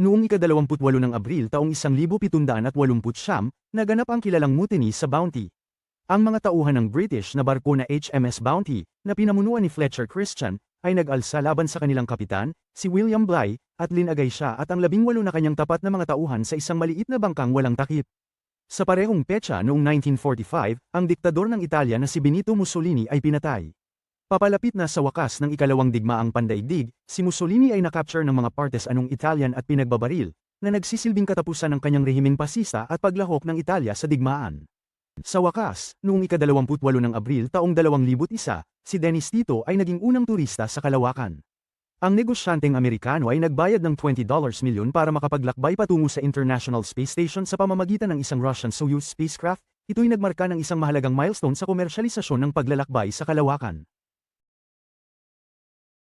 Noong ika-28 ng Abril taong 1780 naganap ang kilalang mutiny sa Bounty. Ang mga tauhan ng British na barko na HMS Bounty, na pinamunuan ni Fletcher Christian, ay nag-alsa laban sa kanilang kapitan, si William Bligh, at linagay siya at ang labing walo na kanyang tapat na mga tauhan sa isang maliit na bangkang walang takip. Sa parehong petsa noong 1945, ang diktador ng Italia na si Benito Mussolini ay pinatay. Papalapit na sa wakas ng ikalawang digmaang pandaigdig, si Mussolini ay nakapture ng mga partes anong Italian at pinagbabaril, na nagsisilbing katapusan ng kanyang rehimeng pasista at paglahok ng Italia sa digmaan. Sa wakas, noong ika-28 ng Abril taong 2001, si Dennis Tito ay naging unang turista sa Kalawakan. Ang negosyanteng Amerikano ay nagbayad ng $20 milyon para makapaglakbay patungo sa International Space Station sa pamamagitan ng isang Russian Soyuz spacecraft, ito'y nagmarka ng isang mahalagang milestone sa komersyalisasyon ng paglalakbay sa Kalawakan.